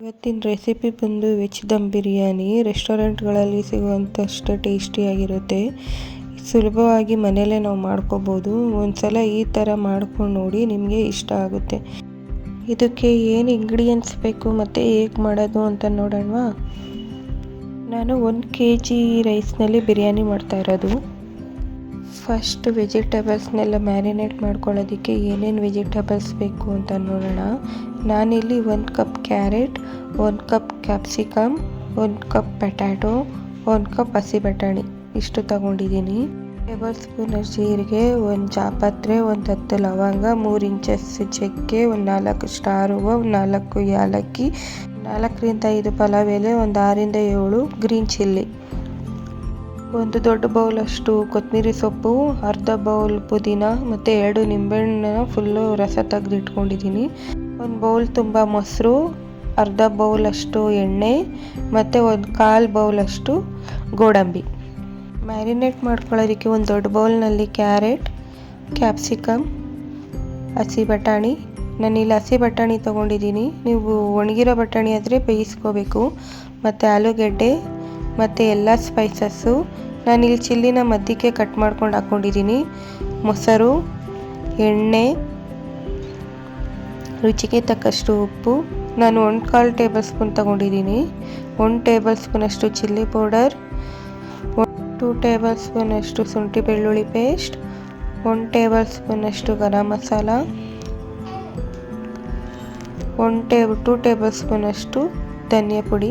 ಇವತ್ತಿನ ರೆಸಿಪಿ ಬಂದು ವೆಜ್ ದಮ್ ಬಿರಿಯಾನಿ. ರೆಸ್ಟೋರೆಂಟ್ಗಳಲ್ಲಿ ಸಿಗುವಂಥಷ್ಟು ಟೇಸ್ಟಿಯಾಗಿರುತ್ತೆ ಸುಲಭವಾಗಿ ಮನೆಯಲ್ಲೇ ನಾವು ಮಾಡ್ಕೋಬೋದು. ಒಂದ್ಸಲ ಈ ಥರ ಮಾಡ್ಕೊಂಡು ನೋಡಿ ನಿಮಗೆ ಇಷ್ಟ ಆಗುತ್ತೆ. ಇದಕ್ಕೆ ಏನು ಇಂಗ್ರೀಡಿಯೆಂಟ್ಸ್ ಬೇಕು, ಮತ್ತು ಹೇಗೆ ಮಾಡೋದು ಅಂತ ನೋಡೋಣವಾ? ನಾನು ಒಂದು ಕೆ ಜಿ ರೈಸ್ನಲ್ಲಿ ಬಿರಿಯಾನಿ ಮಾಡ್ತಾ ಇರೋದು. ಫಸ್ಟ್ ವೆಜಿಟೇಬಲ್ಸ್ನೆಲ್ಲ ಮ್ಯಾರಿನೇಟ್ ಮಾಡ್ಕೊಳ್ಳೋದಕ್ಕೆ ಏನೇನು ವೆಜಿಟೇಬಲ್ಸ್ ಬೇಕು ಅಂತ ನೋಡೋಣ. ನಾನಿಲ್ಲಿ ಒಂದು ಕಪ್ ಕ್ಯಾರೆಟ್ ಒಂದು ಕಪ್ ಕ್ಯಾಪ್ಸಿಕಮ್ ಒಂದು ಕಪ್ ಪೆಟ್ಯಾಟೊ ಒಂದು ಕಪ್ ಹಸಿ ಬಟಾಣಿ ಇಷ್ಟು ತಗೊಂಡಿದ್ದೀನಿ. ಟೇಬಲ್ ಸ್ಪೂನ್ ಜೀರಿಗೆ, ಒಂದು ಜಾಪತ್ರೆ, ಒಂದು ಹತ್ತು ಲವಂಗ, ಮೂರು ಇಂಚಸ್ ಚಕ್ಕೆ, ಒಂದು ನಾಲ್ಕು ಸ್ಟಾರ್ ಹೂವು, ಒಂದು ನಾಲ್ಕು ಯಾಲಕ್ಕಿ, ನಾಲ್ಕರಿಂದ ಐದು ಪಲಾವ್ ಎಲೆ, ಒಂದು ಆರಿಂದ ಏಳು ಗ್ರೀನ್ ಚಿಲ್ಲಿ ಒಂದು ದೊಡ್ಡ ಬೌಲ್ ಅಷ್ಟು ಕೊತ್ತಂಬರಿ ಸೊಪ್ಪು, ಅರ್ಧ ಬೌಲ್ ಪುದೀನ ಮತ್ತು ಎರಡು ನಿಂಬೆಹಣ್ಣು ಫುಲ್ಲು ರಸ ತೆಗೆದು ಇಟ್ಕೊಂಡಿದ್ದೀನಿ ಒಂದು ಬೌಲ್ ತುಂಬ ಮೊಸರು, ಅರ್ಧ ಬೌಲ್ ಅಷ್ಟು ಎಣ್ಣೆ ಮತ್ತು ಒಂದು ಕಾಲು ಅಷ್ಟು ಗೋಡಂಬಿ. ಮ್ಯಾರಿನೇಟ್ ಮಾಡ್ಕೊಳ್ಳೋದಕ್ಕೆ ಒಂದು ದೊಡ್ಡ ಬೌಲ್ನಲ್ಲಿ ಕ್ಯಾರೆಟ್, ಕ್ಯಾಪ್ಸಿಕಮ್, ಹಸಿ ಬಟಾಣಿ. ನಾನಿಲ್ಲಿ ಹಸಿ ಬಟಾಣಿ ತೊಗೊಂಡಿದ್ದೀನಿ. ನೀವು ಒಣಗಿರೋ ಬಟಾಣಿ ಆದರೆ ಬೇಯಿಸ್ಕೋಬೇಕು. ಮತ್ತು ಆಲೂಗೆಡ್ಡೆ ಮತ್ತು ಎಲ್ಲ ಸ್ಪೈಸಸ್ಸು ನಾನಿಲ್ಲಿ ಚಿಲ್ಲಿನ ಮಧ್ಯಕ್ಕೆ ಕಟ್ ಮಾಡ್ಕೊಂಡು ಹಾಕ್ಕೊಂಡಿದ್ದೀನಿ ಮೊಸರು, ಎಣ್ಣೆ, ರುಚಿಗೆ ತಕ್ಕಷ್ಟು ಉಪ್ಪು. ನಾನು ಒಂದು ಕಾಲು ಟೇಬಲ್ ಸ್ಪೂನ್ ತೊಗೊಂಡಿದ್ದೀನಿ ಒಂದು ಟೇಬಲ್ ಸ್ಪೂನಷ್ಟು ಚಿಲ್ಲಿ ಪೌಡರ್ ಟೂ ಟೇಬಲ್ ಸ್ಪೂನಷ್ಟು ಶುಂಠಿ ಬೆಳ್ಳುಳ್ಳಿ ಪೇಸ್ಟ್ ಒಂದು ಟೇಬಲ್ ಸ್ಪೂನಷ್ಟು garam masala one tab two table ಸ್ಪೂನಷ್ಟು ಧನಿಯಾ ಪುಡಿ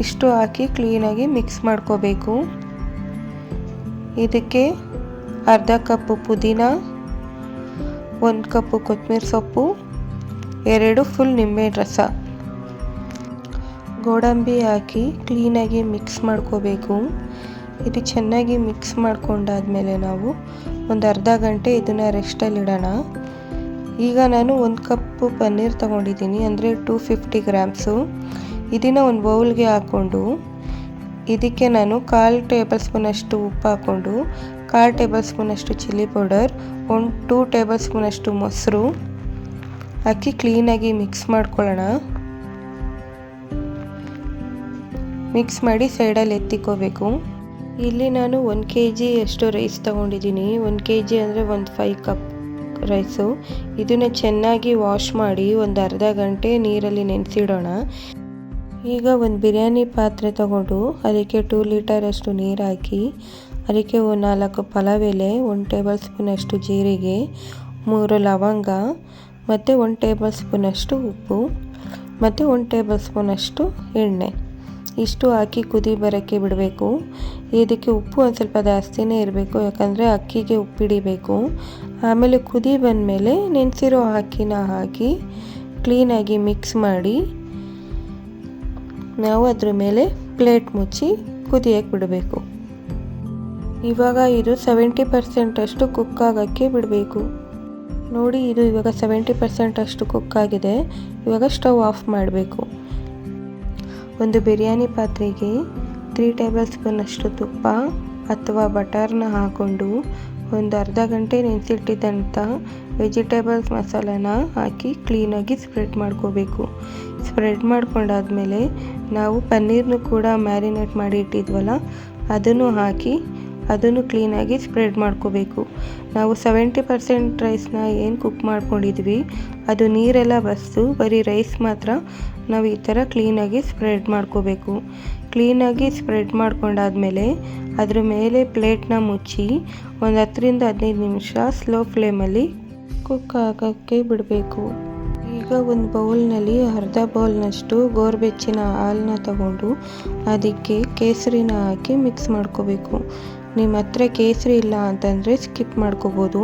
ಇಷ್ಟು ಹಾಕಿ ಕ್ಲೀನಾಗಿ ಮಿಕ್ಸ್ ಮಾಡ್ಕೋಬೇಕು. ಇದಕ್ಕೆ ಅರ್ಧ ಕಪ್ಪು ಪುದೀನ, ಒಂದು ಕಪ್ಪು ಕೊತ್ತಂಬರಿ ಸೊಪ್ಪು, ಎರಡು ಫುಲ್ ನಿಂಬೆ ರಸ. ಗೋಡಂಬಿ ಹಾಕಿ ಕ್ಲೀನಾಗಿ ಮಿಕ್ಸ್ ಮಾಡ್ಕೋಬೇಕು. ಇದು ಚೆನ್ನಾಗಿ ಮಿಕ್ಸ್ ಮಾಡ್ಕೊಂಡಾದಮೇಲೆ ನಾವು ಒಂದು ಅರ್ಧ ಗಂಟೆ ಇದನ್ನು ರೆಸ್ಟಲ್ಲಿಡೋಣ ಈಗ ನಾನು ಒಂದು ಕಪ್ಪು ಪನ್ನೀರ್ ತೊಗೊಂಡಿದ್ದೀನಿ, ಅಂದರೆ ಟೂ ಫಿಫ್ಟಿ ಗ್ರಾಮ್ಸು. ಇದನ್ನು ಒಂದು ಬೌಲ್ಗೆ ಹಾಕ್ಕೊಂಡು ಇದಕ್ಕೆ ನಾನು ಕಾಲು ಟೇಬಲ್ ಸ್ಪೂನಷ್ಟು ಉಪ್ಪು ಹಾಕ್ಕೊಂಡು ಕಾಲು ಟೇಬಲ್ ಸ್ಪೂನಷ್ಟು ಚಿಲ್ಲಿ ಪೌಡರ್, ಒಂದು ಟೂ ಟೇಬಲ್ ಸ್ಪೂನಷ್ಟು ಮೊಸರು ಹಾಕಿ ಕ್ಲೀನಾಗಿ ಮಿಕ್ಸ್ ಮಾಡ್ಕೊಳ್ಳೋಣ. ಮಿಕ್ಸ್ ಮಾಡಿ ಸೈಡಲ್ಲಿ ಎತ್ತಿಕೋಬೇಕು. ಇಲ್ಲಿ ನಾನು ಒಂದು ಕೆ ಜಿ ಅಷ್ಟು ರೈಸ್ ತೊಗೊಂಡಿದ್ದೀನಿ. ಒಂದು ಕೆ ಜಿ ಅಂದರೆ ಒಂದು ಫೈವ್ ಕಪ್ ರೈಸು ಇದನ್ನು ಚೆನ್ನಾಗಿ ವಾಶ್ ಮಾಡಿ ಒಂದು ಅರ್ಧ ಗಂಟೆ ನೀರಲ್ಲಿ ನೆನೆಸಿಡೋಣ. ಈಗ ಒಂದು ಬಿರಿಯಾನಿ ಪಾತ್ರೆ ತಗೊಂಡು ಅದಕ್ಕೆ ಟೂ ಲೀಟರಷ್ಟು ನೀರು ಹಾಕಿ ಅದಕ್ಕೆ ಒಂದು ನಾಲ್ಕು ಪಲಾವ್ ಎಲೆ ಒಂದು ಟೇಬಲ್ ಸ್ಪೂನಷ್ಟು ಜೀರಿಗೆ, ಮೂರು ಲವಂಗ, ಮತ್ತು ಒಂದು ಟೇಬಲ್ ಸ್ಪೂನಷ್ಟು ಉಪ್ಪು, ಮತ್ತು ಒಂದು ಟೇಬಲ್ ಸ್ಪೂನಷ್ಟು ಎಣ್ಣೆ. ಇಷ್ಟು ಹಾಕಿ ಕುದಿ ಬರೋಕ್ಕೆ ಬಿಡಬೇಕು. ಇದಕ್ಕೆ ಉಪ್ಪು ಒಂದು ಸ್ವಲ್ಪ ಜಾಸ್ತಿನೇ ಇರಬೇಕು, ಯಾಕಂದರೆ ಅಕ್ಕಿಗೆ ಉಪ್ಪಿಡಿಬೇಕು ಆಮೇಲೆ ಕುದಿ ಬಂದಮೇಲೆ ನೆನೆಸಿರೋ ಅಕ್ಕಿನ ಹಾಕಿ ಕ್ಲೀನಾಗಿ ಮಿಕ್ಸ್ ಮಾಡಿ ನಾವು ಅದ್ರ ಮೇಲೆ ಪ್ಲೇಟ್ ಮುಚ್ಚಿ ಕುದಿಯಕ್ಕೆ ಬಿಡಬೇಕು. ಇವಾಗ ಇದು ಸೆವೆಂಟಿ ಪರ್ಸೆಂಟ್ ಅಷ್ಟು ಕುಕ್ ಆಗೋಕ್ಕೆ ಬಿಡಬೇಕು. ನೋಡಿ, ಇದು ಇವಾಗ ಸೆವೆಂಟಿ ಪರ್ಸೆಂಟ್ ಅಷ್ಟು ಕುಕ್ ಆಗಿದೆ. ಇವಾಗ ಸ್ಟವ್ ಆಫ್ ಮಾಡಬೇಕು. ಒಂದು ಬಿರಿಯಾನಿ ಪಾತ್ರೆಗೆ ತ್ರೀ ಟೇಬಲ್ ಸ್ಪೂನ್ ಅಷ್ಟು ತುಪ್ಪ ಅಥವಾ ಬಟರ್ನ ಹಾಕ್ಕೊಂಡು ಒಂದು ಅರ್ಧ ಗಂಟೆ ನೆನೆಸಿಟ್ಟಿದ್ದಂಥ ವೆಜಿಟೇಬಲ್ಸ್ ಮಸಾಲಾನ ಹಾಕಿ ಕ್ಲೀನಾಗಿ ಸ್ಪ್ರೆಡ್ ಮಾಡ್ಕೋಬೇಕು. ಸ್ಪ್ರೆಡ್ ಮಾಡ್ಕೊಂಡಾದ್ಮೇಲೆ ನಾವು ಪನ್ನೀರ್ನು ಕೂಡ ಮ್ಯಾರಿನೇಟ್ ಮಾಡಿ ಇಟ್ಟಿದ್ವಲ್ಲ, ಅದನ್ನು ಹಾಕಿ ಅದನ್ನು ಕ್ಲೀನಾಗಿ ಸ್ಪ್ರೆಡ್ ಮಾಡ್ಕೋಬೇಕು. ನಾವು ಸೆವೆಂಟಿ ಪರ್ಸೆಂಟ್ ರೈಸ್ನ ಏನು ಕುಕ್ ಮಾಡ್ಕೊಂಡಿದ್ವಿ, ಅದು ನೀರೆಲ್ಲ ಬಸ್ತು, ಬರೀ ರೈಸ್ ಮಾತ್ರ ನಾವು ಈ ಥರ ಕ್ಲೀನಾಗಿ ಸ್ಪ್ರೆಡ್ ಮಾಡ್ಕೋಬೇಕು. ಕ್ಲೀನಾಗಿ ಸ್ಪ್ರೆಡ್ ಮಾಡ್ಕೊಂಡಾದ್ಮೇಲೆ ಅದ್ರ ಮೇಲೆ ಪ್ಲೇಟ್ನ ಮುಚ್ಚಿ ಒಂದು ಹತ್ತರಿಂದ ಹದಿನೈದು ನಿಮಿಷ ಸ್ಲೋ ಫ್ಲೇಮಲ್ಲಿ ಕುಕ್ ಆಗೋಕ್ಕೆ ಬಿಡಬೇಕು. ಈಗ ಒಂದು ಬೌಲ್ನಲ್ಲಿ ಅರ್ಧ ಬೌಲ್ನಷ್ಟು ಗೋರ್ಬೆಚ್ಚಿನ ಹಾಲನ್ನ ತಗೊಂಡು, ಅದಕ್ಕೆ ಕೇಸರಿನ ಹಾಕಿ ಮಿಕ್ಸ್ ಮಾಡ್ಕೋಬೇಕು. ನಿಮ್ಮ ಹತ್ರ ಕೇಸರಿ ಇಲ್ಲ ಅಂತಂದರೆ ಸ್ಕಿಪ್ ಮಾಡ್ಕೋಬೋದು.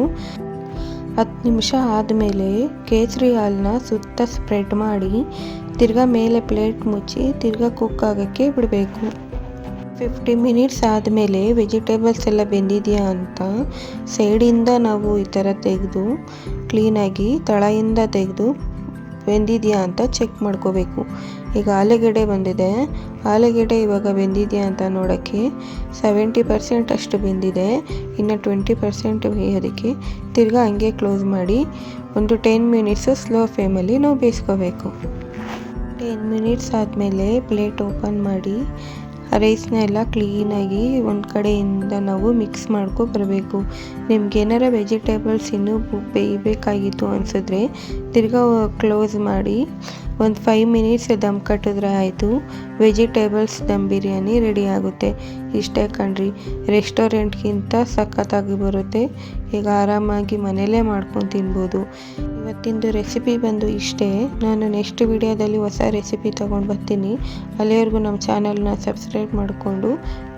ಹತ್ತು ನಿಮಿಷ ಆದಮೇಲೆ ಕೇಸರಿ ಹಾಲನ್ನ ಸುತ್ತ ಸ್ಪ್ರೆಡ್ ಮಾಡಿ ತಿರ್ಗಾ ಮೇಲೆ ಪ್ಲೇಟ್ ಮುಚ್ಚಿ ತಿರ್ಗಾ ಕುಕ್ ಆಗೋಕ್ಕೆ ಬಿಡಬೇಕು. ಫಿಫ್ಟಿ ಮಿನಿಟ್ಸ್ ಆದಮೇಲೆ ವೆಜಿಟೇಬಲ್ಸ್ ಎಲ್ಲ ಬೆಂದಿದೆಯಾ ಅಂತ ಸೈಡಿಂದ ನಾವು ಈ ಥರ ತೆಗೆದು ಕ್ಲೀನಾಗಿ ತಳೆಯಿಂದ ತೆಗೆದು ಬೆಂದಿದೆಯಾ ಅಂತ ಚೆಕ್ ಮಾಡ್ಕೋಬೇಕು. ಈಗ ಆಲೂಗೆಡ್ಡೆ ಬಂದಿದೆ. ಆಲೂಗೆಡ್ಡೆ ಇವಾಗ ಬೆಂದಿದೆಯಾ ಅಂತ ನೋಡೋಕ್ಕೆ ಸೆವೆಂಟಿ ಪರ್ಸೆಂಟ್ ಅಷ್ಟು ಬೆಂದಿದೆ. ಇನ್ನು ಟ್ವೆಂಟಿ ಪರ್ಸೆಂಟ್ ಬೇಯೋದಕ್ಕೆ ತಿರ್ಗಾ ಹಂಗೆ ಕ್ಲೋಸ್ ಮಾಡಿ ಒಂದು ಟೆನ್ ಮಿನಿಟ್ಸು ಸ್ಲೋ ಫ್ಲೇಮಲ್ಲಿ ನಾವು ಬೇಯಿಸ್ಕೋಬೇಕು. ಟೆನ್ ಮಿನಿಟ್ಸ್ ಆದಮೇಲೆ ಪ್ಲೇಟ್ ಓಪನ್ ಮಾಡಿ ರೈಸ್ನ ಎಲ್ಲ ಕ್ಲೀನಾಗಿ ಒಂದು ಕಡೆಯಿಂದ ನಾವು ಮಿಕ್ಸ್ ಮಾಡ್ಕೊ ಬರಬೇಕು. ನಿಮ್ಗೆ ಏನಾರ ವೆಜಿಟೇಬಲ್ಸ್ ಇನ್ನೂ ಬೇಯಬೇಕಾಗಿತ್ತು ಅನಿಸಿದ್ರೆ ತಿರ್ಗಾ ಕ್ಲೋಸ್ ಮಾಡಿ ಒಂದು ಫೈವ್ ಮಿನಿಟ್ಸ್ ದಮ್ ಕಟ್ಟಿದ್ರೆ ಆಯಿತು. ವೆಜಿಟೇಬಲ್ಸ್ ದಮ್ ಬಿರಿಯಾನಿ ರೆಡಿ ಆಗುತ್ತೆ. ಇಷ್ಟೇ ಕಣ್ರಿ ರೆಸ್ಟೋರೆಂಟ್ಗಿಂತ ಸಖತ್ತಾಗಿ ಬರುತ್ತೆ. ಈಗ ಆರಾಮಾಗಿ ಮನೇಲೇ ಮಾಡ್ಕೊಂಡು ತಿನ್ಬೋದು. ಇವತ್ತಿಂದು ರೆಸಿಪಿ ಬಂದು ಇಷ್ಟೇ. ನಾನು ನೆಕ್ಸ್ಟ್ ವಿಡಿಯೋದಲ್ಲಿ ಹೊಸ ರೆಸಿಪಿ ತೊಗೊಂಡು ಬರ್ತೀನಿ. ಅಲ್ಲಿವರೆಗೂ ನಮ್ಮ ಚಾನಲ್ನ ಸಬ್ಸ್ಕ್ರೈಬ್ ಮಾಡಿಕೊಂಡು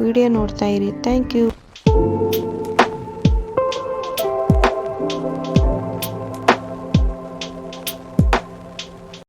ವಿಡಿಯೋ ನೋಡ್ತಾ ಇರಿ. Thank you